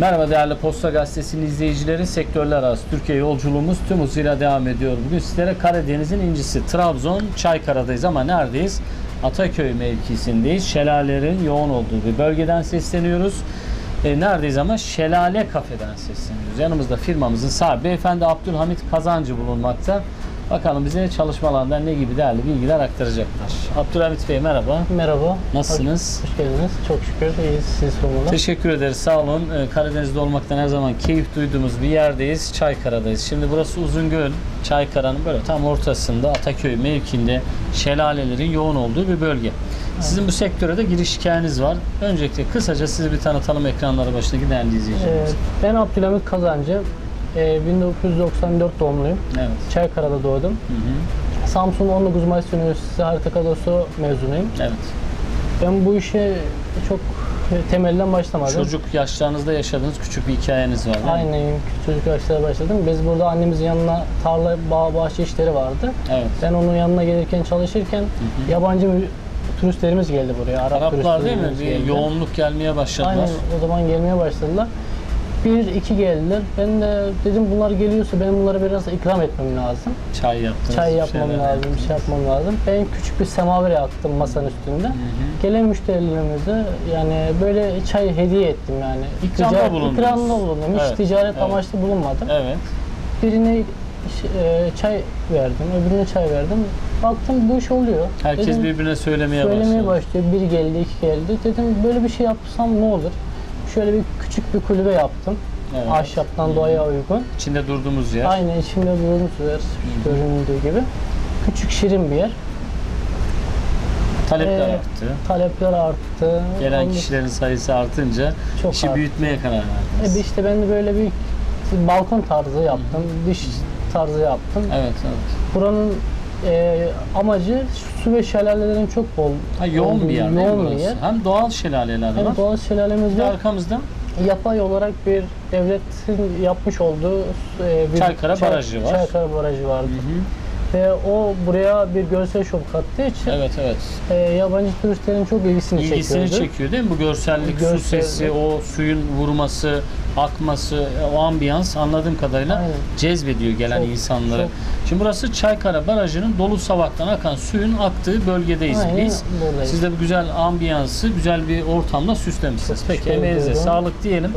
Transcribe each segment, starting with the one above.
Merhaba değerli Posta Gazetesi'nin izleyicileri. Sektörler arası Türkiye yolculuğumuz tüm hızıyla devam ediyor. Bugün sizlere Karadeniz'in incisi Trabzon Çaykara'dayız ama neredeyiz? Ataköy mevkisindeyiz. Şelalelerin yoğun olduğu bir bölgeden sesleniyoruz. E, neredeyiz ama Şelale Kafe'den sesleniyoruz. Yanımızda firmamızın sahibi beyefendi Abdülhamit Kazancı bulunmakta. Bakalım bize çalışmalarından ne gibi değerli bilgiler aktaracaklar. Abdülhamit Bey merhaba. Merhaba. Nasılsınız? Hoş, hoş geldiniz. Çok şükür iyiyiz. Siz sormalı. Teşekkür ederiz. Sağ olun. Ee, Karadeniz'de olmaktan her zaman keyif duyduğumuz bir yerdeyiz. Çaykara'dayız. Şimdi burası Uzungöl. Çaykara'nın böyle tam ortasında Ataköy mevkinde şelalelerin yoğun olduğu bir bölge. Sizin bu sektöre de giriş hikayeniz var. Öncelikle kısaca sizi bir tanıtalım ekranları başındaki değerli Ee, izleyicilerimiz. ben Abdülhamit Kazancı. Ee, 1994 doğumluyum. Evet. Çaykara'da doğdum. Hı hı. Samsun 19 Mayıs Üniversitesi harita kadrosu mezunuyum. Evet. Ben bu işe çok e, temelden başlamadım. Çocuk yaşlarınızda yaşadığınız küçük bir hikayeniz var değil mi? Aynen çocuk yaşlara başladım. Biz burada annemizin yanına tarla, bağ, bahçe işleri vardı. Evet. Ben onun yanına gelirken çalışırken yabancı mü- turistlerimiz geldi buraya. Arap Araplar değil mi? Bir geldi. yoğunluk gelmeye başladılar. Aynen o zaman gelmeye başladılar. Bir, iki geldiler. Ben de dedim bunlar geliyorsa benim bunlara biraz ikram etmem lazım. Çay yaptınız. Çay yapmam lazım, bir şey yapmam lazım. Ben küçük bir semaver attım masanın üstünde. Gelen müşterilerimize yani böyle çay hediye ettim yani. İkramda Ticaret- bulundunuz. İkramda bulundum. Hiç Evet, ticaret evet. amaçlı bulunmadım. Evet. Birine e, çay verdim, öbürüne çay verdim. Baktım bu iş oluyor. Herkes Dedim, birbirine söylemeye, Söylemeye başladı. başlıyor. Bir geldi, iki geldi. Dedim böyle bir şey yapsam ne olur? Şöyle bir küçük bir kulübe yaptım. Evet. Ahşaptan doğaya uygun. İçinde durduğumuz yer. Aynı içinde bulunduğumuz yer göründüğü gibi. Küçük şirin bir yer. Talepler Ee, arttı. Talepler arttı. Gelen Ondan- kişilerin sayısı artınca Çok işi arttı. büyütmeye karar E, verdiniz. işte ben de böyle bir balkon tarzı yaptım. Dış tarzı yaptım. Evet, evet. Buranın e, amacı su ve şelalelerin çok bol Ha, yoğun olduğu bir yer yoğun bir yer. Hem doğal şelaleler var. Hem doğal şelalemiz var. arkamızda yapay olarak bir devletin yapmış olduğu e, bir Çaykara Barajı var. Çaykara Barajı vardı. Ve o buraya bir görsel şov kattığı için evet evet. e, yabancı turistlerin çok ilgisini, İlgisini çekiyordu. çekiyor değil mi? Bu görsellik, su Görsel- sesi, o suyun vurması, akması, o ambiyans anladığım kadarıyla Aynen. cezbediyor gelen Çok, insanları. çok. Şimdi burası Çaykara Barajı'nın dolu savaktan akan suyun aktığı bölgedeyiz Aynen biz. buradayız. Siz de bu güzel ambiyansı güzel bir ortamda süslemişsiniz. Çok Peki emeğinize sağlık diyelim.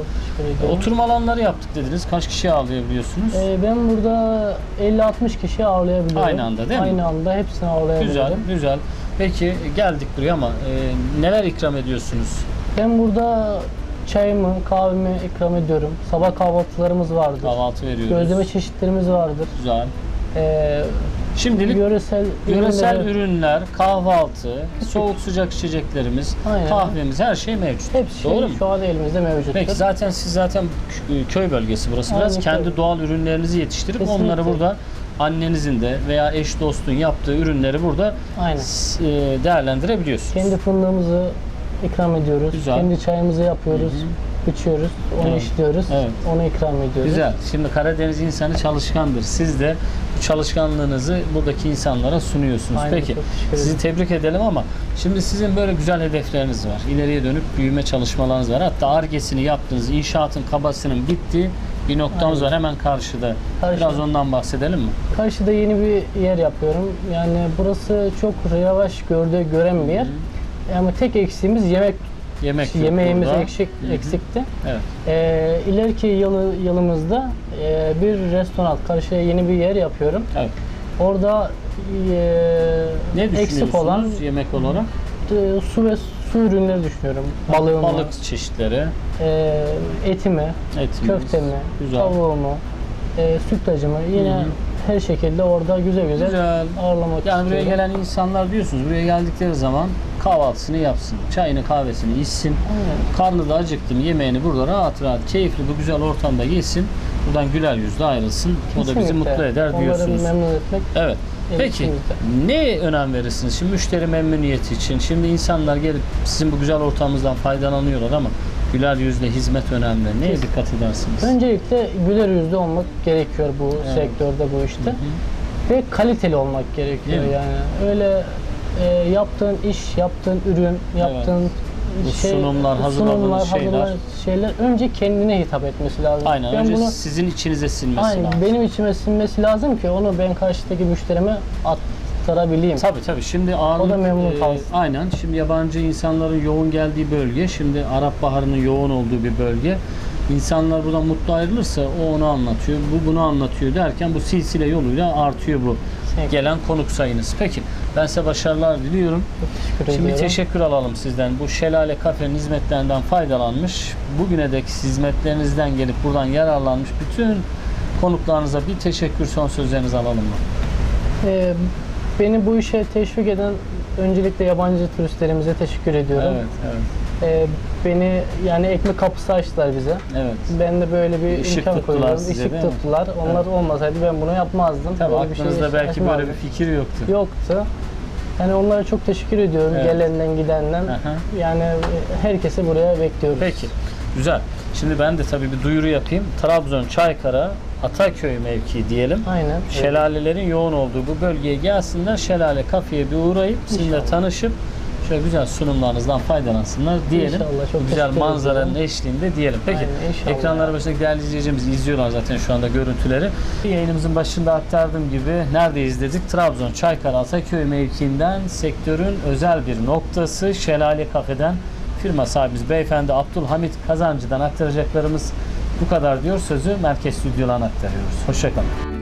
Oturma alanları yaptık dediniz. Kaç kişi ağırlayabiliyorsunuz? E, ben burada 50-60 kişi ağırlayabiliyorum. Aynı anda değil mi? Aynı anda hepsini ağırlayabiliyorum. Güzel, güzel. Peki geldik buraya ama e, neler ikram ediyorsunuz? Ben burada çayımı, kahvemi ikram ediyorum. Sabah kahvaltılarımız vardır. Kahvaltı veriyoruz. Gözleme çeşitlerimiz vardır. Güzel. E, Şimdilik yöresel, yöresel ürünler, kahvaltı, soğuk sıcak içeceklerimiz, Aynen. kahvemiz her şey mevcut. Hepsi Doğru mu? şu an elimizde mevcut. Peki zaten siz zaten kö- köy bölgesi burası. Biraz Aynen, kendi köy. doğal ürünlerinizi yetiştirip Kesinlikle. onları burada annenizin de veya eş dostun yaptığı ürünleri burada Aynen. e, değerlendirebiliyorsunuz. Kendi fırınımızı ikram ediyoruz. Güzel. Kendi çayımızı yapıyoruz. içiyoruz. Onu Evet. işliyoruz. Evet. Onu ikram ediyoruz. Güzel. Şimdi Karadeniz insanı çalışkandır. Siz de bu çalışkanlığınızı buradaki insanlara sunuyorsunuz. Aynen, Peki. Sizi tebrik edelim ama şimdi sizin böyle güzel hedefleriniz var. İleriye dönüp büyüme çalışmalarınız var. Hatta argesini yaptığınız inşaatın kabasının bittiği bir noktamız var hemen karşıda. Karşıda. Biraz ondan bahsedelim mi? Karşıda yeni bir yer yapıyorum. Yani burası çok yavaş gördüğü gören bir yer. Ama tek eksiğimiz yemek Yemek yok yemeğimiz burada. eksik eksikti. Evet. Ee, ileriki yılı, yılımızda e, bir restoran karşıya yeni bir yer yapıyorum. Evet. Orada e, Ne eksik olan yemek olarak? e, su ve su ürünleri düşünüyorum. Balığımı, Balık çeşitleri, e, etimi, etimiz. köftemi, Güzel. tavuğumu, e, sütlacımı yine Hı hı. her şekilde orada güzel güzel, Güzel. ağırlamak Yani buraya istiyorum. gelen insanlar diyorsunuz buraya geldikleri zaman kahvaltısını yapsın, çayını kahvesini içsin. Aynen. Karnı da acıktı mı yemeğini burada rahat rahat keyifli bu güzel ortamda yesin. Buradan güler yüzle ayrılsın. O da bizi Kesinlikle. mutlu eder Onları diyorsunuz. memnun etmek Evet. Peki ne önem verirsiniz şimdi müşteri memnuniyeti için? Şimdi insanlar gelip sizin bu güzel ortamınızdan faydalanıyorlar ama güler yüzle hizmet önemli. Neye dikkat edersiniz? Öncelikle güler yüzlü olmak gerekiyor bu Evet. sektörde bu işte. Ve kaliteli olmak gerekiyor Değil mi? yani. Öyle e, yaptığın iş, yaptığın ürün, yaptığın sunumlar, hazırladığınız sunumlar, şeyler. hazırladığınız şeyler önce kendine hitap etmesi lazım. Aynen. Ben Önce bunu sizin içinize sinmesi aynen, lazım. benim içime sinmesi lazım ki onu ben karşıdaki müşterime aktarabileyim. Tabii tabii. Şimdi ağırlık... O da memnun e, kalsın. aynen. Şimdi yabancı insanların yoğun geldiği bölge, şimdi Arap Baharı'nın yoğun olduğu bir bölge. İnsanlar buradan mutlu ayrılırsa o onu anlatıyor, bu bunu anlatıyor derken bu silsile yoluyla artıyor bu Gelen konuk sayınız. Peki ben size başarılar diliyorum. Teşekkür Şimdi ediyorum. teşekkür alalım sizden. Bu Şelale Kafe'nin hizmetlerinden faydalanmış, bugüne dek hizmetlerinizden gelip buradan yararlanmış bütün konuklarınıza bir teşekkür son sözlerinizi alalım mı? Ee, beni bu işe teşvik eden öncelikle yabancı turistlerimize teşekkür ediyorum. Evet, evet, Ee, beni yani ekmek kapısı açtılar bize. evet. Ben de böyle bir Işık imkan tuttular koyuyorum. size, Işık değil mi? tuttular. Onlar olmasaydı ben bunu yapmazdım. Tabii Böyle bir şey aklınızda belki böyle yaşamazdım. bir fikir yoktu. yoktu. Yani onlara çok teşekkür ediyorum. Evet. Gelenden gidenden. Aha. Yani herkesi buraya bekliyoruz. Peki, güzel. Şimdi ben de tabii bir duyuru yapayım. Trabzon Çaykara Ataköy mevkii diyelim. Aynen. Şelalelerin yoğun olduğu bu bölgeye gelsinler. Şelale kafeye bir uğrayıp sizinle tanışıp şöyle güzel sunumlarınızdan faydalansınlar diyelim. İnşallah, çok güzel manzaranın ediyorum. eşliğinde diyelim. Peki Aynen, ekranları başındaki değerli izleyicilerimiz izliyorlar zaten şu anda görüntüleri. Yayınımızın başında aktardığım gibi neredeyiz dedik? Trabzon Çaykara Ataköy mevkiinden sektörün özel bir noktası Şelale Kafe'den firma sahibimiz beyefendi Abdülhamit Kazancı'dan aktaracaklarımız bu kadar diyor. Sözü merkez stüdyolarına aktarıyoruz. Hoşçakalın.